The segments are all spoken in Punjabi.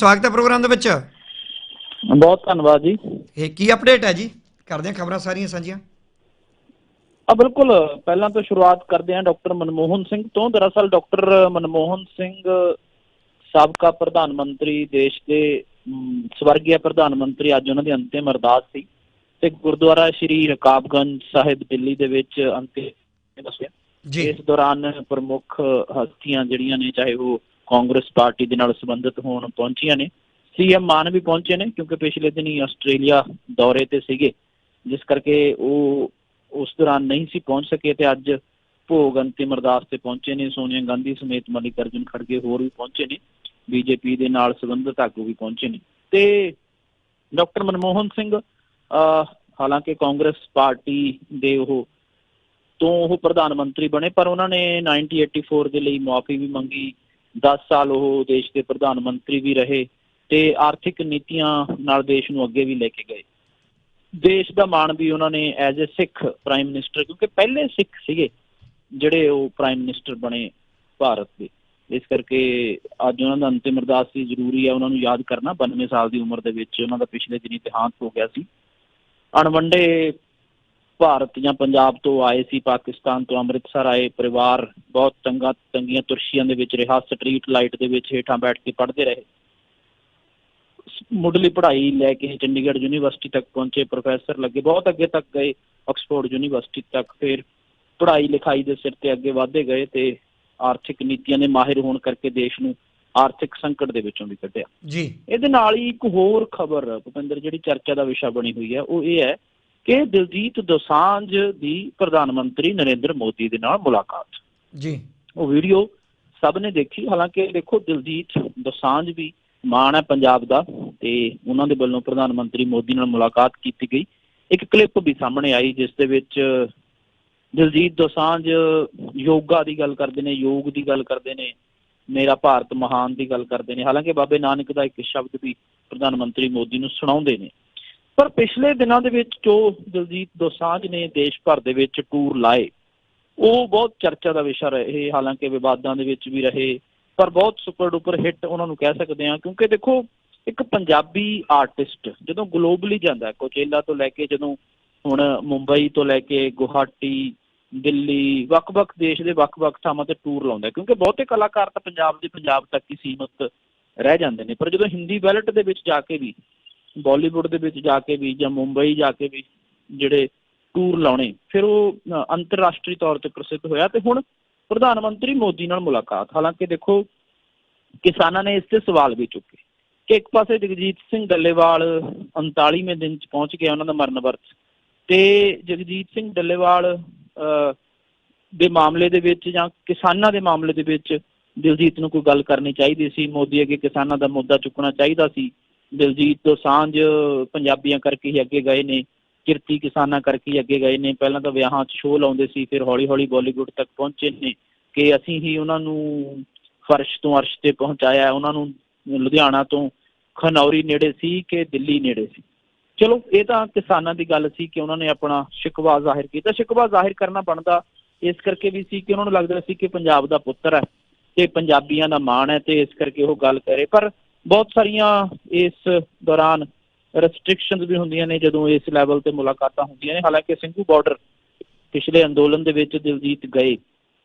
ਸਵਾਗਤ ਹੈ ਪ੍ਰੋਗਰਾਮ ਦੇ ਵਿੱਚ। ਬਹੁਤ ਧੰਨਵਾਦ ਜੀ। ਇਹ ਕੀ ਅਪਡੇਟ ਹੈ ਜੀ? ਕਰਦੇ ਹਾਂ ਖਬਰਾਂ ਸਾਰੀਆਂ ਸਾਂਝੀਆਂ। ਆ ਬਿਲਕੁਲ ਪਹਿਲਾਂ ਤੋਂ ਸ਼ੁਰੂਆਤ ਕਰਦੇ ਹਾਂ ਡਾਕਟਰ ਮਨਮੋਹਨ ਸਿੰਘ ਤੋਂ। ਦਰਅਸਲ ਡਾਕਟਰ ਮਨਮੋਹਨ ਸਿੰਘ ਸਾਬਕਾ ਪ੍ਰਧਾਨ ਮੰਤਰੀ ਦੇਸ਼ ਦੇ ਸਵਰਗੀ ਪ੍ਰਧਾਨ ਮੰਤਰੀ ਅੱਜ ਉਹਨਾਂ ਦੀ ਅੰਤਿਮ ਅਰਦਾਸ ਸੀ। ਤੇ ਗੁਰਦੁਆਰਾ ਸ਼੍ਰੀ ਰਕਾਬਗੰਜ ਸਾਹਿਬ ਦਿੱਲੀ ਦੇ ਵਿੱਚ ਅੰਤਿਮ ਦੱਸਿਆ ਜੀ। ਇਸ ਦੌਰਾਨ ਪ੍ਰਮੁੱਖ ਹਸਤੀਆਂ ਜਿਹੜੀਆਂ ਨੇ ਚਾਹੇ ਉਹ ਕਾਂਗਰਸ ਪਾਰਟੀ ਦੇ ਨਾਲ ਸੰਬੰਧਿਤ ਹੋਣ ਪਹੁੰਚੀਆਂ ਨੇ। ਸੀਐਮ ਮਾਨ ਵੀ ਪਹੁੰਚੇ ਨੇ ਕਿਉਂਕਿ ਪਿਛਲੇ ਦਿਨੀ ਆਸਟ੍ਰੇਲੀਆ ਦੌਰੇ ਤੇ ਸੀਗੇ। ਜਿਸ ਕਰਕੇ ਉਹ ਉਸ ਦੌਰਾਨ ਨਹੀਂ ਸੀ ਪਹੁੰਚ ਸਕੇ ਤੇ ਅੱਜ ਭੋਗ ਅੰਤਿਮ ਅਰਦਾਸ ਤੇ ਪਹੁੰਚੇ ਨੇ। ਸੋਨੀਆ ਗਾਂਧੀ ਸਮੇਤ ਮਲਿਕ ਅਰਜੁਨ ਖੜਗੇ ਹੋਰ ਵੀ ਪਹੁੰਚੇ ਨੇ। ਬੀਜੇਪੀ ਦੇ ਨਾਲ ਸੰਬੰਧਿਤ ਆਗੂ ਵੀ ਪਹੁੰਚੇ ਨੇ। ਤੇ ਡਾਕਟਰ ਮਨਮੋਹਨ ਸਿੰਘ ਅਹ, ਹਾਲਾਂਕਿ ਕਾਂਗਰਸ ਪਾਰਟੀ ਦੇ ਉਹ ਤੋਂ ਉਹ ਪ੍ਰਧਾਨ ਮੰਤਰੀ ਬਣੇ ਪਰ ਉਹਨਾਂ ਨੇ 1984 ਦੇ ਲਈ ਮੁਆਫੀ ਵੀ ਮੰਗੀ। 10 ਸਾਲ ਉਹ ਦੇਸ਼ ਦੇ ਪ੍ਰਧਾਨ ਮੰਤਰੀ ਵੀ ਰਹੇ ਤੇ ਆਰਥਿਕ ਨੀਤੀਆਂ ਨਾਲ ਦੇਸ਼ ਨੂੰ ਅੱਗੇ ਵੀ ਲੈ ਕੇ ਗਏ। ਦੇਸ਼ ਦਾ ਮਾਣ ਵੀ ਉਹਨਾਂ ਨੇ as a Sikh prime minister ਕਿਉਂਕਿ ਪਹਿਲੇ ਸਿੱਖ ਸੀਗੇ ਜਿਹੜੇ ਉਹ ਪ੍ਰਾਈਮ ਮਿਨਿਸਟਰ ਬਣੇ ਭਾਰਤ ਦੇ। ਇਸ ਕਰਕੇ ਅੱਜ ਉਹਨਾਂ ਦਾ ਅੰਤਿਮ ਅਰਦਾਸ ਵੀ ਜ਼ਰੂਰੀ ਹੈ, ਉਹਨਾਂ ਨੂੰ ਯਾਦ ਕਰਨਾ। 92 ਸਾਲ ਦੀ ਉਮਰ ਦੇ ਵਿੱਚ ਉਹਨਾਂ ਦਾ ਪਿਛਲੇ ਦਿਨੀ ਇਤਿਹਾਸ ਹੋ ਗਿਆ ਸੀ। ਅਣਵੰਡੇ ਭਾਰਤ ਜਾਂ ਪੰਜਾਬ ਤੋਂ ਆਏ ਸੀ ਪਾਕਿਸਤਾਨ ਤੋਂ ਅੰਮ੍ਰਿਤਸਰ ਆਏ ਪਰਿਵਾਰ ਬਹੁਤ ਤੰਗਾ ਤੰਗੀਆਂ ਤੁਰਸ਼ੀਆਂ ਦੇ ਵਿੱਚ ਰਿਹਾ ਸਟਰੀਟ ਲਾਈਟ ਦੇ ਵਿੱਚ ਹੇਠਾਂ ਬੈਠ ਕੇ ਪੜ੍ਹਦੇ ਰਹੇ। ਮੁੱਢਲੀ ਪੜ੍ਹਾਈ ਲੈ ਕੇ ਚੰਡੀਗੜ੍ਹ ਯੂਨੀਵਰਸਿਟੀ ਤੱਕ ਪਹੁੰਚੇ ਪ੍ਰੋਫੈਸਰ ਲੱਗੇ ਬਹੁਤ ਅੱਗੇ ਤੱਕ ਗਏ ਆਕਸਫੋਰਡ ਯੂਨੀਵਰਸਿਟੀ ਤੱਕ ਫਿਰ ਪੜ੍ਹਾਈ ਲਿਖਾਈ ਦੇ ਸਿਰ ਤੇ ਅੱਗੇ ਵਧਦੇ ਗਏ ਤੇ ਆਰਥਿਕ ਨੀਤੀਆਂ ਦੇ ਮਾਹਿਰ ਹੋਣ ਕਰਕੇ ਦੇਸ਼ ਨੂੰ ਆਰਥਿਕ ਸੰਕਟ ਦੇ ਵਿੱਚੋਂ ਵੀ ਕੱਢਿਆ। ਜੀ। ਇਹਦੇ ਨਾਲ ਹੀ ਇੱਕ ਹੋਰ ਖਬਰ ਭੁਪਿੰਦਰ ਜਿਹੜੀ ਚਰਚਾ ਦਾ ਵਿਸ਼ਾ ਬਣੀ ਹੋਈ ਹੈ ਉਹ ਇਹ ਹੈ ਕਿ ਦਿਲਜੀਤ ਦੋਸਾਂਝ ਦੀ ਪ੍ਰਧਾਨ ਮੰਤਰੀ ਨਰਿੰਦਰ ਮੋਦੀ ਦੇ ਨਾਲ ਮੁਲਾਕਾਤ। ਜੀ। ਉਹ ਵੀਡੀਓ ਸਭ ਨੇ ਦੇਖੀ। ਹਾਲਾਂਕਿ ਦੇਖੋ ਦਿਲਜੀਤ ਦੋਸਾਂਝ ਵੀ ਮਾਣ ਹੈ ਪੰਜਾਬ ਦਾ ਤੇ ਉਹਨਾਂ ਦੇ ਵੱਲੋਂ ਪ੍ਰਧਾਨ ਮੰਤਰੀ ਮੋਦੀ ਨਾਲ ਮੁਲਾਕਾਤ ਕੀਤੀ ਗਈ। ਇੱਕ ਕਲਿੱਪ ਵੀ ਸਾਹਮਣੇ ਆਈ ਜਿਸ ਦੇ ਵਿੱਚ ਦਿਲਜੀਤ ਦੋਸਾਂਝ ਯੋਗਾ ਦੀ ਗੱਲ ਕਰਦੇ ਨੇ ਯੋਗ ਦੀ ਗੱਲ ਕਰਦੇ ਨੇ ਮੇਰਾ ਭਾਰਤ ਮਹਾਨ ਦੀ ਗੱਲ ਕਰਦੇ ਨੇ। ਹਾਲਾਂਕਿ ਬਾਬੇ ਨਾਨਕ ਦਾ ਇੱਕ ਸ਼ਬਦ ਵੀ ਪ੍ਰਧਾਨ ਮੰਤਰੀ ਮੋਦੀ ਨੂੰ ਸੁਣਾਉਂਦੇ ਨੇ। ਪਰ ਪਿਛਲੇ ਦਿਨਾਂ ਦੇ ਵਿੱਚ ਜੋ ਦਲਜੀਤ ਦੋਸਾਂਝ ਨੇ ਦੇਸ਼ ਭਰ ਦੇ ਵਿੱਚ ਟੂਰ ਲਾਏ, ਉਹ ਬਹੁਤ ਚਰਚਾ ਦਾ ਵਿਸ਼ਾ ਰਹੇ, ਹਾਲਾਂਕਿ ਵਿਵਾਦਾਂ ਦੇ ਵਿੱਚ ਵੀ ਰਹੇ, ਪਰ ਬਹੁਤ ਸੁਪਰ ਡੂਪਰ ਹਿੱਟ ਉਹਨਾਂ ਨੂੰ ਕਹਿ ਸਕਦੇ ਹਾਂ, ਕਿਉਂਕਿ ਦੇਖੋ, ਇੱਕ ਪੰਜਾਬੀ ਆਰਟਿਸਟ ਜਦੋਂ ਗਲੋਬਲੀ ਜਾਂਦਾ, ਕੋਚੇਲਾ ਤੋਂ ਲੈ ਕੇ ਜਦੋਂ ਹੁਣ ਮੁੰਬਈ ਤੋਂ ਲੈ ਕੇ ਗੁਹਾਟੀ, ਦਿੱਲੀ, ਵੱਖ-ਵੱਖ ਦੇਸ਼ ਦੇ ਵੱਖ-ਵੱਖ ਥਾਵਾਂ ਤੇ ਟੂਰ ਲਾਉਂਦਾ ਕਿਉਂਕਿ ਬਹੁਤੇ ਕਲਾਕਾਰ ਤਾਂ ਪੰਜਾਬ ਦੇ ਪੰਜਾਬ ਤੱਕ ਹੀ ਸੀਮਤ ਰਹਿ ਜਾਂਦੇ ਨੇ, ਪਰ ਜਦੋਂ ਹਿੰਦੀ ਬੈਲਟ ਦੇ ਵਿੱਚ ਜਾ ਕੇ ਵੀ ਬਾਲੀਵੁੱਡ ਦੇ ਵਿੱਚ ਜਾ ਕੇ ਵੀ ਜਾਂ ਮੁੰਬਈ ਜਾ ਕੇ ਵੀ ਜਿਹੜੇ ਟੂਰ ਲਾਉਣੇ ਫਿਰ ਉਹ ਅੰਤਰਰਾਸ਼ਟਰੀ ਤੌਰ ਤੇ ਪ੍ਰਸਿੱਧ ਹੋਇਆ ਤੇ ਹੁਣ ਪ੍ਰਧਾਨ ਮੰਤਰੀ ਮੋਦੀ ਨਾਲ ਮੁਲਾਕਾਤ। ਹਾਲਾਂਕਿ ਦੇਖੋ ਕਿਸਾਨਾਂ ਨੇ ਇਸ ਤੇ ਸਵਾਲ ਵੀ ਚੁੱਕੇ। ਕਿ ਇੱਕ ਪਾਸੇ ਜਗਜੀਤ ਸਿੰਘ ਡੱਲੇਵਾਲ 39ਵੇਂ ਦਿਨ ਚ ਪਹੁੰਚ ਗਿਆ ਉਹਨਾਂ ਦਾ ਮਰਨ ਵਰਤ ਤੇ ਜਗਜੀਤ ਸਿੰਘ ਡੱਲੇਵਾਲ ਅ, ਦੇ ਮਾਮਲੇ ਦੇ ਵਿੱਚ ਜਾਂ ਕਿਸਾਨਾਂ ਦੇ ਮਾਮਲੇ ਦੇ ਵਿੱਚ ਦਿਲਜੀਤ ਨੂੰ ਕੋਈ ਗੱਲ ਕਰਨੀ ਚਾਹੀਦੀ ਸੀ? ਮੋਦੀ ਅੱਗੇ ਕਿਸਾਨਾਂ ਦਾ ਮੁੱਦਾ ਚੁੱਕਣਾ ਚਾਹੀਦਾ ਸੀ? ਦਿਲਜੀਤ ਦੋਸਾਂਝ ਪੰਜਾਬੀਆਂ ਕਰਕੇ ਹੀ ਅੱਗੇ ਗਏ ਨੇ, ਕਿਰਤੀ ਕਿਸਾਨਾਂ ਕਰਕੇ ਹੀ ਅੱਗੇ ਗਏ ਨੇ। ਪਹਿਲਾਂ ਤਾਂ ਵਿਆਹਾਂ 'ਚ ਸ਼ੋਅ ਲਾਉਂਦੇ ਸੀ, ਫਿਰ ਹੌਲੀ-ਹੌਲੀ ਬਾਲੀਵੁੱਡ ਤੱਕ ਪਹੁੰਚੇ ਨੇ ਕਿ ਅਸੀਂ ਹੀ ਉਹਨਾਂ ਨੂੰ ਫਰਸ਼ ਤੋਂ ਅਰਸ਼ ਤੇ ਪਹੁੰਚਾਇਆ। ਉਹਨਾਂ ਨੂੰ ਲੁਧਿਆਣਾ ਤੋਂ ਖਨੌਰੀ ਨੇੜੇ ਸੀ ਕਿ ਦਿੱਲੀ ਨੇੜੇ ਸੀ। ਚਲੋ, ਇਹ ਤਾਂ ਕਿਸਾਨਾਂ ਦੀ ਗੱਲ ਸੀ ਕਿ ਉਹਨਾਂ ਨੇ ਆਪਣਾ ਸ਼ਿਕਵਾ ਜ਼ਾਹਿਰ ਕੀਤਾ। ਸ਼ਿਕਵਾ ਜ਼ਾਹਿਰ ਕਰਨਾ ਬਣਦਾ ਇਸ ਕਰਕੇ ਵੀ ਸੀ ਕਿ ਉਹਨਾਂ ਨੂੰ ਲੱਗਦਾ ਸੀ ਕਿ ਪੰਜਾਬ ਦਾ ਪੁੱਤਰ ਹੈ ਤੇ ਪੰਜਾਬੀਆਂ ਦਾ ਮਾਣ ਹੈ ਤੇ ਇਸ ਕਰਕੇ ਉਹ ਗੱਲ ਕਰੇ। ਪਰ ਬਹੁਤ ਸਾਰੀਆਂ ਇਸ ਦੌਰਾਨ ਰੈਸਟ੍ਰਿਕਸ਼ਨਸ ਵੀ ਹੁੰਦੀਆਂ ਨੇ, ਜਦੋਂ ਇਸ ਲੈਵਲ ਤੇ ਮੁਲਾਕਾਤਾਂ ਹੁੰਦੀਆਂ ਨੇ। ਹਾਲਾਂਕਿ ਸਿੰਘੂ ਬਾਰਡਰ ਪਿਛਲੇ ਅੰਦੋਲਨ ਦੇ ਵਿੱਚ ਦਿਲਜੀਤ ਗਏ।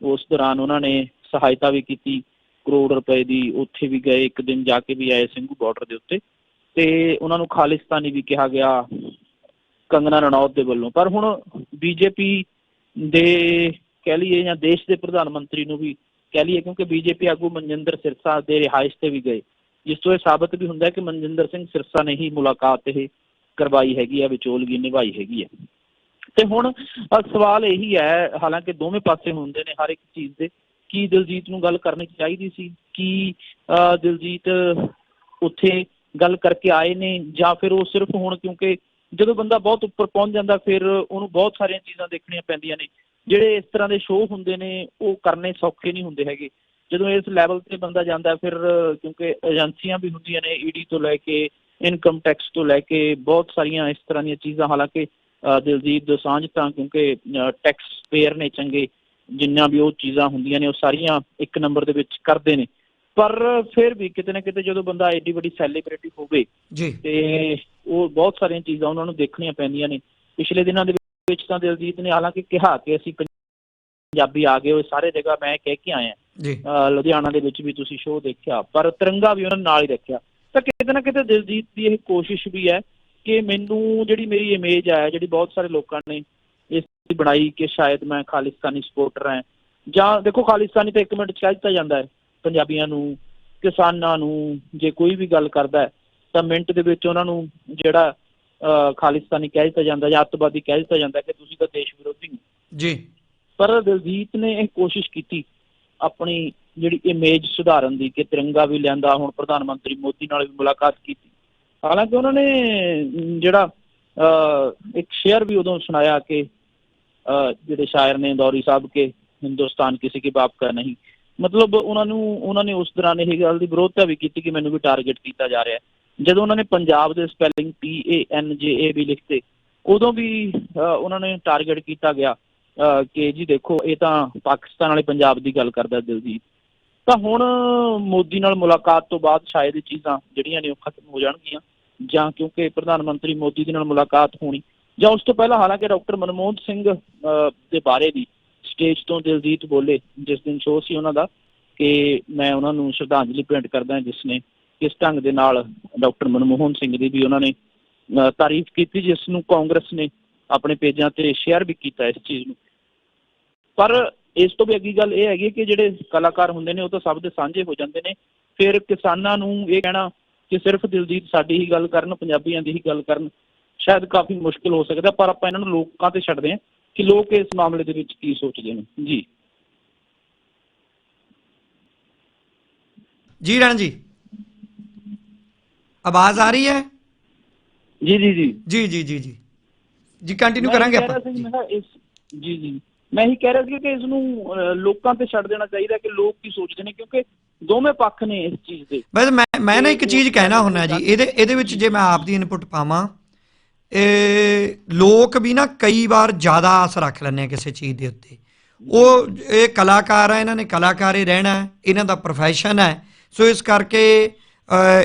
ਉਸ ਦੌਰਾਨ ਉਹਨਾਂ ਨੇ ਸਹਾਇਤਾ ਵੀ ਕੀਤੀ, ਕਰੋੜ ਰੁਪਏ ਦੀ ਉੱਥੇ ਵੀ ਗਏ, ਇੱਕ ਦਿਨ ਜਾ ਕੇ ਵੀ ਆਏ ਸਿੰਘੂ ਬਾਰਡਰ ਦੇ ਉੱਤੇ। ਤੇ ਉਹਨਾਂ ਨੂੰ ਖਾਲਿਸਤਾਨੀ ਵੀ ਕਿਹਾ ਗਿਆ, ਕੰਗਨਾ ਰਣੌਤ ਦੇ ਵੱਲੋਂ। ਪਰ ਹੁਣ ਬੀਜੇਪੀ ਦੇ ਕਹਿ ਲਈਏ ਜਾਂ ਦੇਸ਼ ਦੇ ਪ੍ਰਧਾਨ ਮੰਤਰੀ ਨੂੰ ਵੀ ਕਹਿ ਲਈਏ, ਕਿਉਂਕਿ ਬੀਜੇਪੀ ਆਗੂ ਮਨਜਿੰਦਰ ਸਿਰਸਾ ਦੇ ਰਿਹਾਇਸ਼ ਤੇ ਵੀ ਗਏ। ਜਿਸ ਤੋਂ ਇਹ ਸਾਬਤ ਵੀ ਹੁੰਦਾ ਕਿ ਮਨਜਿੰਦਰ ਸਿੰਘ ਸਿਰਸਾ ਨੇ ਹੀ ਮੁਲਾਕਾਤ ਇਹ ਕਰਵਾਈ ਹੈਗੀ ਆ ਵਿਚੋਲਗੀ ਨਿਭਾਈ ਹੈਗੀ ਹੈ ਤੇ ਹੁਣ ਸਵਾਲ ਇਹੀ ਹੈ ਹਾਲਾਂਕਿ ਦੋਵੇਂ ਪਾਸੇ ਹੁੰਦੇ ਨੇ ਹਰ ਇੱਕ ਚੀਜ਼ ਦੇ ਕੀ ਦਿਲਜੀਤ ਨੂੰ ਗੱਲ ਕਰਨੀ ਚਾਹੀਦੀ ਸੀ? ਕੀ ਅ, ਦਿਲਜੀਤ ਉੱਥੇ ਗੱਲ ਕਰਕੇ ਆਏ ਨੇ? ਜਾਂ ਫਿਰ ਉਹ ਸਿਰਫ ਹੁਣ ਕਿਉਂਕਿ ਜਦੋਂ ਬੰਦਾ ਬਹੁਤ ਉੱਪਰ ਪਹੁੰਚ ਜਾਂਦਾ ਫਿਰ ਉਹਨੂੰ ਬਹੁਤ ਸਾਰੀਆਂ ਚੀਜ਼ਾਂ ਦੇਖਣੀਆਂ ਪੈਂਦੀਆਂ ਨੇ। ਜਿਹੜੇ ਇਸ ਤਰ੍ਹਾਂ ਦੇ ਸ਼ੋਅ ਹੁੰਦੇ ਨੇ ਉਹ ਕਰਨੇ ਸੌਖੇ ਨਹੀਂ ਹੁੰਦੇ ਹੈਗੇ। ਜਦੋਂ ਇਸ ਲੈਵਲ ਤੇ ਬੰਦਾ ਜਾਂਦਾ ਫਿਰ ਕਿਉਂਕਿ ਏਜੰਸੀਆਂ ਵੀ ਹੁੰਦੀਆਂ ਨੇ ਈਡੀ ਤੋਂ ਲੈ ਕੇ ਇਨਕਮ ਟੈਕਸ ਤੋਂ ਲੈ ਕੇ ਬਹੁਤ ਸਾਰੀਆਂ ਇਸ ਤਰ੍ਹਾਂ ਦੀਆਂ ਚੀਜ਼ਾਂ ਹਾਲਾਂਕਿ ਦਿਲਜੀਤ ਦੋਸਾਂਝ ਤਾਂ ਕਿਉਂਕਿ ਟੈਕਸ ਪੇਅਰ ਨੇ ਚੰਗੇ ਜਿੰਨਾ ਵੀ ਉਹ ਚੀਜ਼ਾਂ ਹੁੰਦੀਆਂ ਨੇ ਉਹ ਸਾਰੀਆਂ ਇੱਕ ਨੰਬਰ ਦੇ ਵਿੱਚ ਕਰਦੇ ਨੇ। ਪਰ ਫਿਰ ਵੀ ਕਿਤੇ ਨਾ ਕਿਤੇ ਜਦੋਂ ਬੰਦਾ ਐਡੀ ਵੱਡੀ ਸੈਲੀਬ੍ਰਿਟੀ ਹੋਵੇ ਜੀ। ਤੇ ਉਹ ਬਹੁਤ ਸਾਰੀਆਂ ਚੀਜ਼ਾਂ ਉਹਨਾਂ ਨੂੰ ਦੇਖਣੀਆਂ ਪੈਂਦੀਆਂ ਨੇ। ਪਿਛਲੇ ਦਿਨਾਂ ਦੇ ਵਿੱਚ ਤਾਂ ਦਿਲਜੀਤ ਨੇ ਹਾਲਾਂਕਿ ਕਿਹਾ ਕਿ ਅਸੀਂ ਪੰਜਾਬੀ ਆ ਗਏ ਉਹ ਸਾਰੇ ਜਗ੍ਹਾ ਮੈਂ ਕਹਿ ਕੇ ਆਇਆ। ਜੀ। ਲੁਧਿਆਣਾ ਦੇ ਵਿੱਚ ਵੀ ਤੁਸੀਂ ਸ਼ੋਅ ਦੇਖਿਆ ਪਰ ਤਿਰੰਗਾ ਵੀ ਉਹਨਾਂ ਨਾਲ ਹੀ ਰੱਖਿਆ ਤਾਂ ਕਿਤੇ ਨਾ ਕਿਤੇ ਦਿਲਜੀਤ ਦੀ ਇਹ ਕੋਸ਼ਿਸ਼ ਵੀ ਹੈ ਕਿ ਮੈਨੂੰ ਜਿਹੜੀ ਮੇਰੀ ਇਮੇਜ ਹੈ ਜਿਹੜੀ ਬਹੁਤ ਸਾਰੇ ਲੋਕਾਂ ਨੇ ਇਸ ਦੀ ਬਣਾਈ ਕਿ ਸ਼ਾਇਦ ਮੈਂ ਖਾਲਿਸਤਾਨੀ ਸਪੋਰਟਰ ਹਾਂ। ਜਾਂ ਦੇਖੋ ਖਾਲਿਸਤਾਨੀ ਤਾਂ ਇੱਕ ਮਿੰਟ ਚ ਕਹਿ ਦਿੱਤਾ ਜਾਂਦਾ ਹੈ ਪੰਜਾਬੀਆਂ ਨੂੰ ਕਿਸਾਨਾਂ ਨੂੰ ਜੇ ਕੋਈ ਵੀ ਗੱਲ ਕਰਦਾ ਹੈ ਤਾਂ ਮਿੰਟ ਦੇ ਵਿੱਚ ਉਹਨਾਂ ਨੂੰ ਜਿਹੜਾ ਖਾਲਿਸਤਾਨੀ ਕਹਿ ਦਿੱਤਾ ਜਾਂਦਾ ਜਾਂ ਅੱਤਵਾਦੀ ਕਹਿ ਦਿੱਤਾ ਜਾਂਦਾ ਕਿ ਤੁਸੀਂ ਤਾਂ ਦੇਸ਼ ਵਿਰੋਧੀ ਹੋ। ਜੀ। ਪਰ ਦਿਲਜੀਤ ਨੇ ਇਹ ਕੋਸ਼ਿਸ਼ ਕੀਤੀ ਆਪਣੀ ਜਿਹੜੀ ਇਮੇਜ ਸੁਧਾਰਨ ਦੀ ਕਿ ਤਿਰੰਗਾ ਵੀ ਲਿਆਂਦਾ, ਹੁਣ ਪ੍ਰਧਾਨ ਮੰਤਰੀ ਮੋਦੀ ਨਾਲ ਵੀ ਮੁਲਾਕਾਤ ਕੀਤੀ। ਹਾਲਾਂਕਿ ਉਹਨਾਂ ਨੇ ਜਿਹੜਾ ਇੱਕ ਸ਼ੇਅਰ ਵੀ ਉਦੋਂ ਸੁਣਾਇਆ ਕਿ ਜਿਹੜੇ ਸ਼ਾਇਰ ਨੇ ਦੌਰੀ ਸਾਹਿਬ ਕੇ, ਹਿੰਦੁਸਤਾਨ ਕਿਸੇ ਕੇ ਬਾਪ ਕਾ ਨਹੀਂ। ਮਤਲਬ ਉਹਨਾਂ ਨੂੰ, ਉਹਨਾਂ ਨੇ ਉਸ ਦੌਰਾਨ ਇਹ ਗੱਲ ਦੀ ਵਿਰੋਧਤਾ ਵੀ ਕੀਤੀ ਕਿ ਮੈਨੂੰ ਵੀ ਟਾਰਗੇਟ ਕੀਤਾ ਜਾ ਰਿਹਾ ਹੈ। ਜਦੋਂ ਉਹਨਾਂ ਨੇ ਪੰਜਾਬ ਦੇ spelling P A N J A ਵੀ ਲਿਖਤੇ, ਉਦੋਂ ਵੀ ਉਹਨਾਂ ਨੇ ਟਾਰਗੇਟ ਕੀਤਾ ਗਿਆ। ਕਿ ਜੀ ਦੇਖੋ ਇਹ ਤਾਂ ਪਾਕਿਸਤਾਨ ਵਾਲੇ ਪੰਜਾਬ ਦੀ ਗੱਲ ਕਰਦਾ ਦਿਲਜੀਤ। ਤਾਂ ਹੁਣ ਮੋਦੀ ਨਾਲ ਮੁਲਾਕਾਤ ਤੋਂ ਬਾਅਦ ਸ਼ਾਇਦ ਇਹ ਚੀਜ਼ਾਂ ਜਿਹੜੀਆਂ ਨੇ ਉਹ ਖਤਮ ਹੋ ਜਾਣਗੀਆਂ ਜਾਂ ਕਿਉਂਕਿ ਪ੍ਰਧਾਨ ਮੰਤਰੀ ਮੋਦੀ ਦੇ ਨਾਲ ਮੁਲਾਕਾਤ ਹੋਣੀ। ਜਾਂ ਉਸ ਤੋਂ ਪਹਿਲਾਂ ਹਾਲਾਂਕਿ ਡਾਕਟਰ ਮਨਮੋਹਨ ਸਿੰਘ ਦੇ ਬਾਰੇ ਵੀ ਸਟੇਜ ਤੋਂ ਦਿਲਜੀਤ ਬੋਲੇ ਜਿਸ ਦਿਨ ਸ਼ੋਅ ਸੀ ਉਹਨਾਂ ਦਾ ਕਿ ਮੈਂ ਉਹਨਾਂ ਨੂੰ ਸ਼ਰਧਾਂਜਲੀ ਭੇਂਟ ਕਰਦਾ ਜਿਸ ਨੇ ਕਿਸ ਢੰਗ ਦੇ ਨਾਲ ਡਾਕਟਰ ਮਨਮੋਹਨ ਸਿੰਘ ਦੀ ਵੀ ਉਹਨਾਂ ਨੇ ਅਹ, ਤਾਰੀਫ ਕੀਤੀ ਜਿਸ ਨੂੰ ਕਾਂਗਰਸ ਨੇ ਆਪਣੇ ਪੇਜਾਂ ਤੇ ਸ਼ੇਅਰ ਵੀ ਕੀਤਾ ਇਸ ਚੀਜ਼ ਨੂੰ। ਪਰ ਇਸ ਤੋਂ ਵੀ ਅੱਗੀ ਗੱਲ ਇਹ ਹੈਗੀ ਕਿ ਜਿਹੜੇ ਕਲਾਕਾਰ ਹੁੰਦੇ ਨੇ ਉਹ ਤਾਂ ਸਭ ਦੇ ਸਾਂਝੇ ਹੋ ਜਾਂਦੇ ਨੇ। ਫਿਰ ਕਿਸਾਨਾਂ ਨੂੰ ਇਹ ਕਹਿਣਾ ਕਿ ਸਿਰਫ ਦਿਲਜੀਤ ਸਾਡੀ ਹੀ ਗੱਲ ਕਰਨ ਪੰਜਾਬੀਆਂ ਦੀ ਹੀ ਗੱਲ ਕਰਨ ਸ਼ਾਇਦ ਕਾਫੀ ਮੁਸ਼ਕਲ ਹੋ ਸਕਦਾ ਪਰ ਆਪਾਂ ਇਹਨਾਂ ਨੂੰ ਲੋਕਾਂ ਤੇ ਛੱਡਦੇ ਹਾਂ ਕਿ ਲੋਕ ਇਸ ਮਾਮਲੇ ਦੇ ਵਿੱਚ ਕੀ ਸੋਚਦੇ ਨੇ। ਜੀ। ਜੀ ਰਣ ਜੀ। ਆਵਾਜ਼ ਆ ਰਹੀ ਹੈ? ਜੀ ਜੀ ਜੀ। ਜੀ ਜੀ ਜੀ ਜੀ। ਜੀ ਕੰਟੀਨਿਊ ਕਰਾਂਗੇ ਆਪਾਂ। ਜੀ। ਜੀ। ਮੈਂ ਹੀ ਕਹਿ ਰਿਹਾ ਸੀ ਕਿ ਇਸ ਨੂੰ ਲੋਕਾਂ ਤੇ ਛੱਡ ਦੇਣਾ ਚਾਹੀਦਾ ਕਿ ਲੋਕ ਕੀ ਸੋਚਦੇ ਨੇ ਕਿਉਂਕਿ ਦੋਵੇਂ ਪੱਖ ਨੇ ਇਸ ਚੀਜ਼ ਦੇ। ਬਸ ਮੈਂ ਮੈਂ ਨਾ ਇੱਕ ਚੀਜ਼ ਕਹਿਣਾ ਹੁੰਨਾ ਜੀ ਇਹਦੇ ਇਹਦੇ ਵਿੱਚ ਜੇ ਮੈਂ ਆਪ ਦੀ ਇਨਪੁਟ ਪਾਵਾਂ ਇਹ ਲੋਕ ਵੀ ਨਾ ਕਈ ਵਾਰ ਜ਼ਿਆਦਾ ਆਸ ਰੱਖ ਲੈਂਦੇ ਆ ਕਿਸੇ ਚੀਜ਼ ਦੇ ਉੱਤੇ। ਉਹ ਇਹ ਕਲਾਕਾਰ ਆ ਇਹਨਾਂ ਨੇ ਕਲਾਕਾਰ ਹੀ ਰਹਿਣਾ ਇਹਨਾਂ ਦਾ ਪ੍ਰੋਫੈਸ਼ਨ ਹੈ ਸੋ ਇਸ ਕਰਕੇ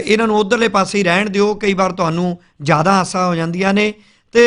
ਇਹਨਾਂ ਨੂੰ ਉਧਰਲੇ ਪਾਸੇ ਹੀ ਰਹਿਣ ਦਿਓ ਕਈ ਵਾਰ ਤੁਹਾਨੂੰ ਜ਼ਿਆਦਾ ਆਸਾਂ ਹੋ ਜਾਂਦੀਆਂ ਨੇ। ਤੇ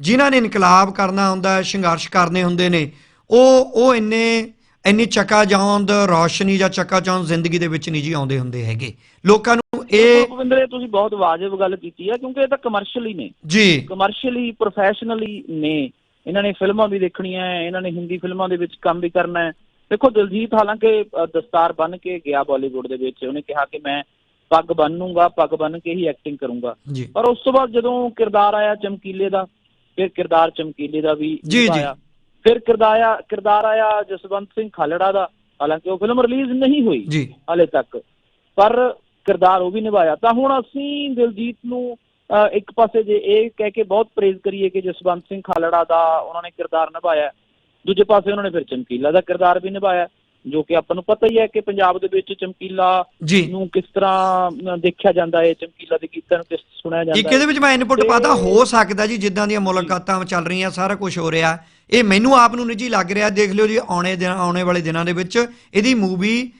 ਜਿਨ੍ਹਾਂ ਨੇ ਇਨਕਲਾਬ ਕਰਨਾ ਹੁੰਦਾ ਹੈ ਸੰਘਰਸ਼ ਕਰਨੇ ਹੁੰਦੇ ਨੇ ਉਹ ਉਹ ਇੰਨੇ ਇੰਨੀ ਚੱਕਾ ਜੌਂਦ ਰੌਸ਼ਨੀ ਜਾਂ ਚੱਕਾ ਚੌਂਦ ਜ਼ਿੰਦਗੀ ਦੇ ਵਿੱਚ ਨਹੀਂ ਜੀ ਆਉਂਦੇ ਹੁੰਦੇ ਹੈਗੇ। ਲੋਕਾਂ ਨੂੰ ਇਹ ਭੁਪਿੰਦਰ ਤੁਸੀਂ ਬਹੁਤ ਵਾਜਬ ਗੱਲ ਕੀਤੀ ਹੈ ਕਿਉਂਕਿ ਇਹ ਤਾਂ ਕਮਰਸ਼ੀਅਲੀ ਨੇ। ਜੀ। ਕਮਰਸ਼ੀਅਲੀ ਪ੍ਰੋਫੈਸ਼ਨਲੀ ਨੇ। ਇਹਨਾਂ ਨੇ ਫਿਲਮਾਂ ਵੀ ਦੇਖਣੀਆਂ ਹੈ ਇਹਨਾਂ ਨੇ ਹਿੰਦੀ ਫਿਲਮਾਂ ਦੇ ਵਿੱਚ ਕੰਮ ਵੀ ਕਰਨਾ ਹੈ ਦੇਖੋ ਦਿਲਜੀਤ ਹਾਲਾਂਕਿ ਦਸਤਾਰ ਬੰਨ ਕੇ ਗਿਆ ਬਾਲੀਵੁੱਡ ਦੇ ਵਿੱਚ। ਉਹਨੇ ਕਿਹਾ ਕਿ ਮੈਂ ਪੱਗ ਬੰਨੂੰਗਾ ਪੱਗ ਬੰਨ ਕੇ ਹੀ ਐਕਟਿੰਗ ਕਰੂੰਗਾ। ਪਰ ਉਸ ਤੋਂ ਬਾਅਦ ਜਦੋਂ ਕਿਰਦਾਰ ਆਇਆ ਚਮਕੀਲੇ ਦਾ ਫਿਰ ਕਿਰਦਾਰ ਚਮਕੀਲੇ ਦਾ ਵੀ ਜੀ। ਫਿਰ ਕਿਰਦਾਰ ਆਇਆ ਕਿਰਦਾਰ ਆਇਆ ਜਸਵੰਤ ਸਿੰਘ ਖਾਲੜਾ ਦਾ। ਹਾਲਾਂਕਿ ਉਹ ਫਿਲਮ ਰਿਲੀਜ਼ ਨਹੀਂ ਹੋਈ ਹਾਲੇ ਤੱਕ। ਪਰ ਕਿਰਦਾਰ ਉਹ ਵੀ ਨਿਭਾਇਆ। ਤਾਂ ਹੁਣ ਅਸੀਂ ਦਿਲਜੀਤ ਨੂੰ ਇੱਕ ਪਾਸੇ ਜੇ ਇਹ ਕਹਿ ਕੇ ਬਹੁਤ ਪ੍ਰੇਜ਼ ਕਰੀਏ ਕਿ ਜਸਵੰਤ ਸਿੰਘ ਖਾਲੜਾ ਦਾ ਉਹਨਾਂ ਨੇ ਕਿਰਦਾਰ ਨਿਭਾਇਆ। ਦੂਜੇ ਪਾਸੇ ਉਹਨਾਂ ਨੇ ਫਿਰ ਚਮਕੀਲਾ ਦਾ ਕਿਰਦਾਰ ਵੀ ਨਿਭਾਇਆ ਜੋ ਕਿ ਆਪਾਂ ਨੂੰ ਪਤਾ ਹੀ ਹੈ ਕਿ ਪੰਜਾਬ ਦੇ ਵਿੱਚ ਚਮਕੀਲਾ ਨੂੰ ਕਿਸ ਤਰ੍ਹਾਂ ਦੇਖਿਆ ਜਾਂਦਾ ਹੈ ਚਮਕੀਲਾ ਦੇ ਗੀਤਾਂ ਨੂੰ ਕਿਸ ਸੁਣਿਆ ਜਾਂਦਾ ਇੱਕ ਇਹਦੇ ਵਿੱਚ ਮੈਂ ਇਨਪੁਟ ਪਾਤਾ? ਹੋ ਸਕਦਾ ਜੀ ਜਿੱਦਾਂ ਦੀਆਂ ਮੁਲਾਕਾਤਾਂ ਚੱਲ ਰਹੀਆਂ ਸਾਰਾ ਕੁਝ ਹੋ ਰਿਹਾ। ਇਹ ਮੈਨੂੰ ਆਪ ਨੂੰ ਨਿੱਜੀ ਲੱਗ ਰਿਹਾ। ਦੇਖ ਲਿਓ ਜੀ ਆਉਣੇ ਦਿਨ ਆਉਣੇ ਵਾਲੇ ਦਿਨਾਂ ਦੇ ਵਿੱਚ ਇਹਦੀ ਮੂਵੀ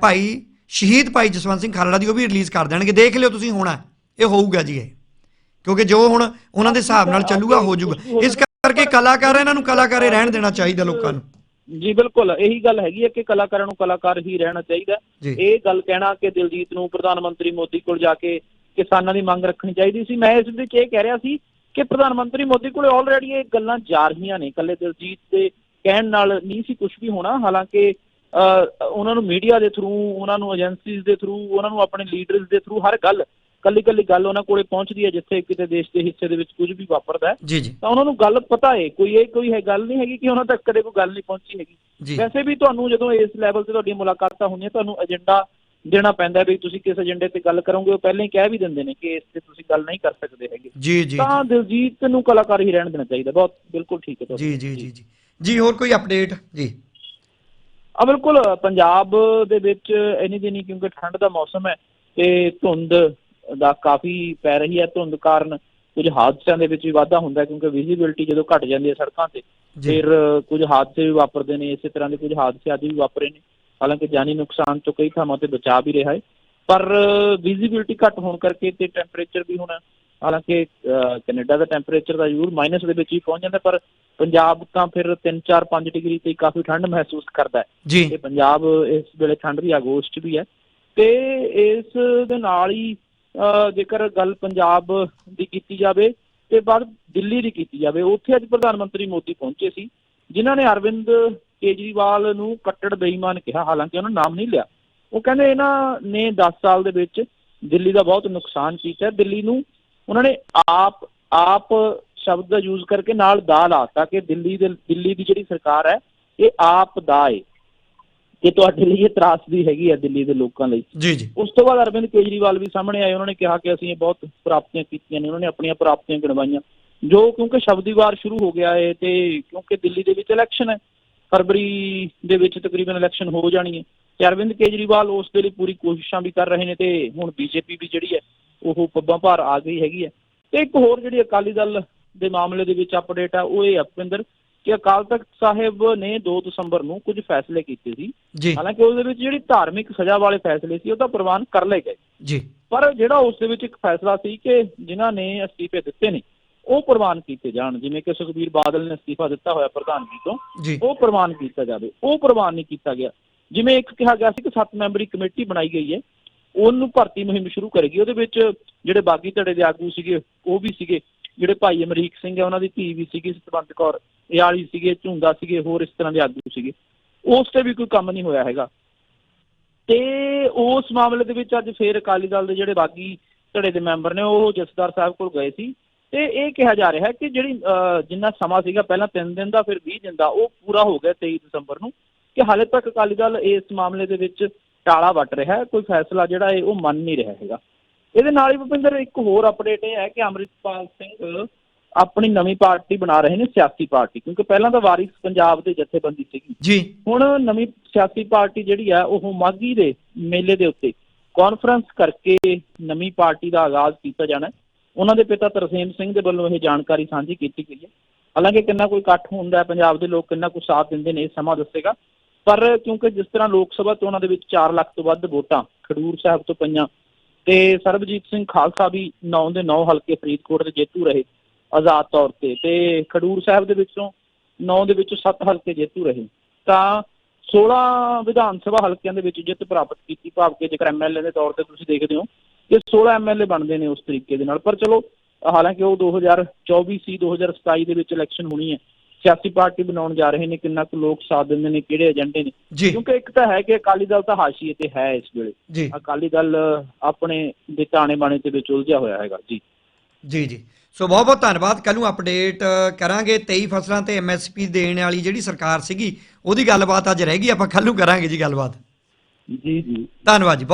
ਭਾਈ ਸ਼ਹੀਦ ਭਾਈ ਜਸਵੰਤ ਸਿੰਘ ਖਾਲੜਾ ਦੀ ਉਹ ਵੀ ਰਿਲੀਜ਼ ਕਰ ਦੇਣਗੇ। ਦੇਖ ਲਿਓ ਤੁਸੀਂ ਹੋਣਾ ਇਹ ਹੋਊਗਾ ਜੀ ਇਹ। ਕਿਉਂਕਿ ਜੋ ਹੁਣ ਉਹਨਾਂ ਦੇ ਹਿਸਾਬ ਨਾਲ ਚੱਲੂਗਾ ਹੋ ਜਾਊਗਾ ਇਸ ਕਰਕੇ ਕਲਾਕਾਰ ਇਹਨਾਂ ਨੂੰ ਕਲਾਕਾਰੇ ਰਹਿਣ ਦੇਣਾ ਚਾਹੀਦਾ ਲੋਕਾਂ ਨੂੰ। ਜੀ ਬਿਲਕੁਲ। ਇਹੀ ਗੱਲ ਹੈਗੀ ਹੈ ਕਿ ਕਲਾਕਾਰਾਂ ਨੂੰ ਕਲਾਕਾਰ ਹੀ ਰਹਿਣਾ ਚਾਹੀਦਾ। ਇਹ ਗੱਲ ਕਹਿਣਾ ਕਿ ਦਿਲਜੀਤ ਨੂੰ ਪ੍ਰਧਾਨ ਮੰਤਰੀ ਮੋਦੀ ਕੋਲ ਜਾ ਕੇ ਕਿਸਾਨਾਂ ਦੀ ਮੰਗ ਰੱਖਣੀ ਚਾਹੀਦੀ ਸੀ। ਮੈਂ ਇਸ ਵਿੱਚ ਇਹ ਕਹਿ ਰਿਹਾ ਸੀ ਕਿ ਪ੍ਰਧਾਨ ਮੰਤਰੀ ਮੋਦੀ ਕੋਲੇ ਆਲਰੇਡੀ ਇਹ ਗੱਲਾਂ ਜਾ ਰਹੀਆਂ ਨੇ। ਇਕੱਲੇ ਦਿਲਜੀਤ ਦੇ ਕਹਿਣ ਨਾਲ ਨਹੀਂ ਸੀ ਕੁਝ ਵੀ ਹੋਣਾ। ਹਾਲਾਂਕਿ ਉਹਨਾਂ ਨੂੰ ਮੀਡੀਆ ਦੇ ਥਰੂ ਉਹਨਾਂ ਨੂੰ ਏਜੰਸੀਜ਼ ਦੇ ਥਰੂ ਉਹਨਾਂ ਨੂੰ ਆਪਣੇ ਲੀਡਰਸ ਦੇ ਥਰੂ ਹਰ ਗੱਲ ਕੱਲੀ ਕੱਲੀ ਗੱਲ ਉਹਨਾਂ ਕੋਲੇ ਪਹੁੰਚਦੀ ਹੈ ਜਿੱਥੇ ਕਿਤੇ ਦੇਸ਼ ਦੇ ਹਿੱਸੇ ਦੇ ਵਿੱਚ ਕੁਝ ਵੀ ਵਾਪਰਦਾ ਹੈ। ਤਾਂ ਉਹਨਾਂ ਨੂੰ ਗੱਲ ਪਤਾ ਹੈ ਕੋਈ ਇਹ ਕੋਈ ਹੈ ਗੱਲ ਨਹੀਂ ਹੈਗੀ ਕਿ ਉਹਨਾਂ ਤੱਕ ਕਦੇ ਕੋਈ ਗੱਲ ਨਹੀਂ ਪਹੁੰਚੀ ਹੈਗੀ। ਵੈਸੇ ਵੀ ਤੁਹਾਨੂੰ ਜਦੋਂ ਇਸ ਲੈਵਲ ਤੇ ਤੁਹਾਡੀਆਂ ਮੁਲਾਕਾਤਾਂ ਹੁੰਦੀਆਂ ਤੁਹਾਨੂੰ ਏਜੰਡਾ ਦੇਣਾ ਪੈਂਦਾ ਵੀ ਤੁਸੀਂ ਕਿਸ ਏਜੰਡੇ ਤੇ ਗੱਲ ਕਰੋਗੇ ਉਹ ਪਹਿਲਾਂ ਹੀ ਕਹਿ ਵੀ ਦਿੰਦੇ ਨੇ ਕਿ ਇਸ ਤੇ ਤੁਸੀਂ ਗੱਲ ਨਹੀਂ ਕਰ ਸਕਦੇ ਹੈਗੇ। ਜੀ ਜੀ ਤਾਂ ਦਿਲਜੀਤ ਨੂੰ ਕਲਾਕਾਰ ਹੀ ਰਹਿਣ ਦੇਣਾ ਚਾਹੀਦਾ ਬਹੁਤ ਬਿਲਕੁਲ ਠੀਕ ਹੈ ਜੀ ਜੀ ਜੀ ਜੀ। ਜੀ ਹੋਰ ਕੋਈ ਅਪਡੇਟ ਜੀ। ਆ ਬਿਲਕੁਲ ਪੰਜਾਬ ਦੇ ਵਿੱਚ ਇੰਨੀ ਦਿਨੀ ਕਿਉਂਕਿ ਠੰਡ ਦਾ ਮੌਸਮ ਹੈ ਤੇ ਧੁੰਦ ਦਾ ਕਾਫੀ ਪੈ ਰਹੀ ਹੈ ਧੁੰਦ ਕਾਰਨ ਕੁਝ ਹਾਦਸਿਆਂ ਦੇ ਵਿੱਚ ਵੀ ਵਾਧਾ ਹੁੰਦਾ ਕਿਉਂਕਿ ਵਿਜ਼ਿਬਿਲਟੀ ਜਦੋਂ ਘਟ ਜਾਂਦੀ ਹੈ ਸੜਕਾਂ ਤੇ ਫਿਰ ਕੁਝ ਹਾਦਸੇ ਵੀ ਵਾਪਰਦੇ ਨੇ ਇਸੇ ਤਰ੍ਹਾਂ ਦੇ ਕੁਝ ਹਾਦਸੇ ਅੱਜ ਵੀ ਵਾਪਰੇ ਨੇ। ਹਾਲਾਂਕਿ ਜਾਨੀ ਨੁਕਸਾਨ ਤੋਂ ਕਈ ਥਾਵਾਂ ਤੇ ਬਚਾ ਵੀ ਰਿਹਾ ਹੈ ਪਰ ਵਿਜ਼ਿਬਿਲਟੀ ਘੱਟ ਹੋਣ ਕਰਕੇ ਤੇ ਟੈਂਪਰੇਚਰ ਵੀ ਹੁਣ ਹਾਲਾਂਕਿ ਕੈਨੇਡਾ ਦਾ ਟੈਂਪਰੇਚਰ ਤਾਂ ਜ਼ਰੂਰ ਮਾਈਨਸ ਦੇ ਵਿੱਚ ਹੀ ਪਹੁੰਚ ਜਾਂਦਾ ਪਰ ਪੰਜਾਬ ਤਾਂ ਫਿਰ 3 4 5 ਡਿਗਰੀ ਤੇ ਕਾਫੀ ਠੰਡ ਮਹਿਸੂਸ ਕਰਦਾ ਹੈ। ਤੇ ਪੰਜਾਬ ਇਸ ਵੇਲੇ ਠੰਡ ਦੀ ਅਗੋਸਟ ਵੀ ਹੈ। ਤੇ ਇਸ ਦੇ ਨਾਲ ਹੀ ਜੇਕਰ ਗੱਲ ਪੰਜਾਬ ਦੀ ਕੀਤੀ ਜਾਵੇ ਤੇ ਬਾਅਦ ਦਿੱਲੀ ਦੀ ਕੀਤੀ ਜਾਵੇ, ਉੱਥੇ ਅੱਜ ਪ੍ਰਧਾਨ ਮੰਤਰੀ ਮੋਦੀ ਪਹੁੰਚੇ ਸੀ, ਜਿਨ੍ਹਾਂ ਨੇ ਅਰਵਿੰਦ ਕੇਜਰੀਵਾਲ ਨੂੰ ਕੱਟੜ ਬੇਈਮਾਨ ਕਿਹਾ, ਹਾਲਾਂਕਿ ਉਹਨਾਂ ਨਾਮ ਨਹੀਂ ਲਿਆ। ਉਹ ਕਹਿੰਦੇ ਇਹਨਾਂ ਨੇ 10 ਸਾਲ ਦੇ ਵਿੱਚ ਦਿੱਲੀ ਦਾ ਬਹੁਤ ਨੁਕਸਾਨ ਕੀਤਾ। ਦਿੱਲੀ ਨੂੰ ਉਹਨਾਂ ਨੇ ਆਪ ਆਪ ਸ਼ਬਦ ਦਾ ਯੂਜ਼ ਕਰਕੇ ਨਾਲ ਦਾ ਲਾਤਾ ਕਿ ਦਿੱਲੀ ਦੇ, ਦਿੱਲੀ ਦੀ ਜਿਹੜੀ ਸਰਕਾਰ ਹੈ, ਇਹ ਆਪ ਦਾ ਹੈ ਕਿ ਤੁਹਾਡੇ ਲਈ ਇਹ ਤਰਾਸਦੀ ਹੈਗੀ ਹੈ ਦਿੱਲੀ ਦੇ ਲੋਕਾਂ ਲਈ। ਜੀ ਜੀ। ਉਸ ਤੋਂ ਬਾਅਦ ਅਰਵਿੰਦ ਕੇਜਰੀਵਾਲ ਵੀ ਸਾਹਮਣੇ ਆਏ ਉਹਨਾਂ ਨੇ ਕਿਹਾ ਕਿ ਅਸੀਂ ਇਹ ਬਹੁਤ ਪ੍ਰਾਪਤੀਆਂ ਕੀਤੀਆਂ ਨੇ ਉਹਨਾਂ ਨੇ ਆਪਣੀਆਂ ਪ੍ਰਾਪਤੀਆਂ ਗਿਣਵਾਈਆਂ। ਜੋ ਕਿਉਂਕਿ ਸ਼ਬਦੀ ਵਾਰ ਸ਼ੁਰੂ ਹੋ ਗਿਆ ਹੈ ਤੇ ਕਿਉਂਕਿ ਦਿੱਲੀ ਦੇ ਵਿੱਚ ਇਲੈਕਸ਼ਨ ਹੈ ਫਰਵਰੀ ਦੇ ਵਿੱਚ ਤਕਰੀਬਨ ਇਲੈਕਸ਼ਨ ਹੋ ਜਾਣੀ ਹੈ ਤੇ ਅਰਵਿੰਦ ਕੇਜਰੀਵਾਲ ਉਸ ਦੇ ਲਈ ਪੂਰੀ ਕੋਸ਼ਿਸ਼ਾਂ ਵੀ ਕਰ ਰਹੇ ਨੇ ਤੇ ਹੁਣ ਬੀਜੇਪੀ ਵੀ ਜਿਹੜੀ ਹੈ ਉਹ ਪੱਬਾਂ ਭਾਰ ਆ ਗਈ ਹੈਗੀ ਹੈ। ਤੇ ਇੱਕ ਹੋਰ ਜਿਹੜੀ ਅਕਾਲੀ ਦਲ ਦੇ ਮਾਮਲੇ ਦੇ ਵਿੱਚ ਅਪਡੇਟ ਹੈ ਉਹ ਇਹ ਅਪਿੰਦਰ ਕਿ ਅਕਾਲ ਤਖਤ ਸਾਹਿਬ ਨੇ 2 ਦਸੰਬਰ ਨੂੰ ਕੁਝ ਫੈਸਲੇ ਕੀਤੇ ਸੀ। ਹਾਲਾਂਕਿ ਉਸ ਦੇ ਵਿੱਚ ਜਿਹੜੀ ਧਾਰਮਿਕ ਸਜ਼ਾ ਵਾਲੇ ਫੈਸਲੇ ਸੀ ਉਹ ਤਾਂ ਪ੍ਰਵਾਨ ਕਰ ਲਏ ਗਏ। ਜੀ। ਪਰ ਜਿਹੜਾ ਉਸ ਦੇ ਵਿੱਚ ਇੱਕ ਫੈਸਲਾ ਸੀ ਕਿ ਜਿਨ੍ਹਾਂ ਨੇ ਅਸਤੀਫੇ ਦਿੱਤੇ ਨੇ ਉਹ ਪ੍ਰਵਾਨ ਕੀਤੇ ਜਾਣ। ਜਿਵੇਂ ਕਿ ਸੁਖਬੀਰ ਬਾਦਲ ਨੇ ਅਸਤੀਫਾ ਦਿੱਤਾ ਹੋਇਆ ਪ੍ਰਧਾਨਗੀ ਤੋਂ ਜੀ। ਉਹ ਪ੍ਰਵਾਨ ਕੀਤਾ ਜਾਵੇ। ਉਹ ਪ੍ਰਵਾਨ ਨਹੀਂ ਕੀਤਾ ਗਿਆ। ਜਿਵੇਂ ਇੱਕ ਕਿਹਾ ਗਿਆ ਸੀ ਕਿ ਸੱਤ ਮੈਂਬਰੀ ਕਮੇਟੀ ਬਣਾਈ ਗਈ ਹੈ ਉਹਨੂੰ ਭਰਤੀ ਮੁਹਿੰਮ ਸ਼ੁਰੂ ਕਰੇਗੀ। ਉਹਦੇ ਵਿੱਚ ਜਿਹੜੇ ਬਾਗੀ ਧੜੇ ਦੇ ਆਗੂ ਸੀਗੇ ਉਹ ਵੀ ਸੀਗੇ। ਜਿਹੜੇ ਭਾਈ ਅਮਰੀਕ ਸਿੰਘ ਹੈ ਉਹਨਾਂ ਦੀ ਧੀ ਵੀ ਸੀਗੀ ਸਤਵੰਤ ਕੌਰ। ਇਆਲੀ ਸੀਗੇ ਝੁੰਦਾ ਸੀਗੇ, ਹੋਰ ਇਸ ਤਰ੍ਹਾਂ ਦੇ ਆਗੂ ਸੀਗੇ। ਉਸ ਤੇ ਵੀ ਕੋਈ ਕੰਮ ਨਹੀਂ ਹੋਇਆ ਹੈਗਾ। ਤੇ ਉਸ ਮਾਮਲੇ ਦੇ ਵਿੱਚ ਅੱਜ ਫੇਰ ਅਕਾਲੀ ਦਲ ਦੇ ਜਿਹੜੇ ਬਾਗੀ ਧੜੇ ਦੇ ਮੈਂਬਰ ਨੇ, ਉਹ ਜਸਦਾਰ ਸਾਹਿਬ ਕੋਲ ਗਏ ਸੀ। ਤੇ ਇਹ ਕਿਹਾ ਜਾ ਰਿਹਾ ਹੈ ਕਿ ਜਿਹੜੀ ਜਿੰਨਾ ਸਮਾਂ ਸੀਗਾ, ਪਹਿਲਾਂ 3 ਦਿਨ ਦਾ, ਫਿਰ 20 ਦਿਨ ਦਾ, ਉਹ ਪੂਰਾ ਹੋ ਗਿਆ 23 ਦਸੰਬਰ ਨੂੰ। ਕਿ ਹਾਲੇ ਤੱਕ ਅਕਾਲੀ ਦਲ ਇਸ ਮਾਮਲੇ ਦੇ ਵਿੱਚ ਟਾਲਾ ਵੱਟ ਰਿਹਾ ਹੈ। ਕੋਈ ਫੈਸਲਾ ਜਿਹੜਾ ਹੈ ਉਹ ਮੰਨ ਨਹੀਂ ਰਿਹਾ ਹੈਗਾ। ਇਹਦੇ ਨਾਲ ਹੀ ਭੁਪਿੰਦਰ, ਇੱਕ ਹੋਰ ਅਪਡੇਟ ਇਹ ਹੈ ਕਿ ਅੰਮ੍ਰਿਤਪਾਲ ਸਿੰਘ ਆਪਣੀ ਨਵੀਂ ਪਾਰਟੀ ਬਣਾ ਰਹੇ ਨੇ ਸਿਆਸੀ ਪਾਰਟੀ ਕਿਉਂਕਿ ਪਹਿਲਾਂ ਤਾਂ ਵਾਰਿਸ ਪੰਜਾਬ ਦੇ ਜਥੇਬੰਦੀ ਸੀਗੀ। ਜੀ। ਹੁਣ ਨਵੀਂ ਸਿਆਸੀ ਪਾਰਟੀ ਜਿਹੜੀ ਆ ਉਹ ਮਾਗੀ ਦੇ ਮੇਲੇ ਦੇ ਉੱਤੇ ਕਾਨਫਰੰਸ ਕਰਕੇ ਨਵੀਂ ਪਾਰਟੀ ਦਾ ਆਗਾਜ਼ ਕੀਤਾ ਜਾਣਾ। ਉਹਨਾਂ ਦੇ ਪਿਤਾ ਤਰਸੇਮ ਸਿੰਘ ਦੇ ਵੱਲੋਂ ਇਹ ਜਾਣਕਾਰੀ ਸਾਂਝੀ ਕੀਤੀ ਗਈ ਹੈ। ਹਾਲਾਂਕਿ ਕਿੰਨਾ ਕੋਈ ਇਕੱਠ ਹੁੰਦਾ ਹੈ ਪੰਜਾਬ ਦੇ ਲੋਕ ਕਿੰਨਾ ਕੁ ਸਾਥ ਦਿੰਦੇ ਨੇ ਇਹ ਸਮਾਂ ਦੱਸੇਗਾ। ਪਰ ਕਿਉਂਕਿ ਜਿਸ ਤਰ੍ਹਾਂ ਲੋਕ ਸਭਾ ਚੋਣਾਂ ਦੇ ਵਿੱਚ 4 ਲੱਖ ਤੋਂ ਵੱਧ ਵੋਟਾਂ ਖਡੂਰ ਸਾਹਿਬ ਤੋਂ ਪਈਆਂ ਤੇ ਸਰਬਜੀਤ ਸਿੰਘ ਖਾਲਸਾ ਵੀ 9 ਦੇ 9 ਹਲਕੇ ਫਰੀਦਕੋਟ ਦੇ ਜੇਤੂ ਰਹੇ। ਆਜ਼ਾਦ ਤੌਰ ਤੇ ਤੇ ਖਡੂਰ ਸਾਹਿਬ ਦੇ ਵਿੱਚੋਂ 9 ਦੇ ਵਿੱਚੋਂ 7 ਹਲਕੇ ਜੇਤੂ ਰਹੇ। ਤਾਂ 16 ਵਿਧਾਨ ਸਭਾ ਹਲਕਿਆਂ ਦੇ ਵਿੱਚ ਜਿੱਤ ਪ੍ਰਾਪਤ ਕੀਤੀ ਭਾਵ ਕਿ ਜੇਕਰ ਐਮਐਲਏ ਦੇ ਤੌਰ ਤੇ ਤੁਸੀਂ ਦੇਖਦੇ ਹੋ ਕਿ 16 ਐਮਐਲਏ ਬਣਦੇ ਨੇ ਉਸ ਤਰੀਕੇ ਦੇ ਨਾਲ। ਪਰ ਚਲੋ ਹਾਲਾਂਕਿ ਉਹ 2024 ਸੀ 2027 ਦੇ ਵਿੱਚ ਇਲੈਕਸ਼ਨ ਹੋਣੀ ਹੈ। ਸਿਆਸੀ ਪਾਰਟੀ ਬਣਾਉਣ ਜਾ ਰਹੇ ਨੇ ਕਿੰਨਾ ਕੁ ਲੋਕ ਸਾਥ ਦਿੰਦੇ ਨੇ ਕਿਹੜੇ ਏਜੰਡੇ ਨੇ। ਕਿਉਂਕਿ ਇੱਕ ਤਾਂ ਹੈ ਕਿ ਅਕਾਲੀ ਦਲ ਤਾਂ ਹਾਸ਼ੀਏ ਤੇ ਹੈ ਇਸ ਵੇਲੇ। ਅਕਾਲੀ ਦਲ ਆਪਣੇ ਦੇ ਤਾਣੇ ਬਾਣੇ ਦੇ ਵਿੱਚ ਉਲਝਿਆ ਹੋਇਆ ਹੈਗਾ ਜੀ। ਜੀ ਜੀ। ਸੋ ਬਹੁਤ ਬਹੁਤ ਧੰਨਵਾਦ। ਕੱਲ ਨੂੰ ਅਪਡੇਟ ਕਰਾਂਗੇ 23 ਫਸਲਾਂ ਤੇ ਐਮਐਸਪੀ ਦੇਣ ਵਾਲੀ ਜਿਹੜੀ ਸਰਕਾਰ ਸੀਗੀ ਉਹਦੀ ਗੱਲਬਾਤ ਅੱਜ ਰਹਿ ਗਈ। ਆਪਾਂ ਕੱਲ ਨੂੰ ਕਰਾਂਗੇ ਜੀ ਗੱਲਬਾਤ। ਜੀ ਜੀ। ਧੰਨਵਾਦ ਜੀ।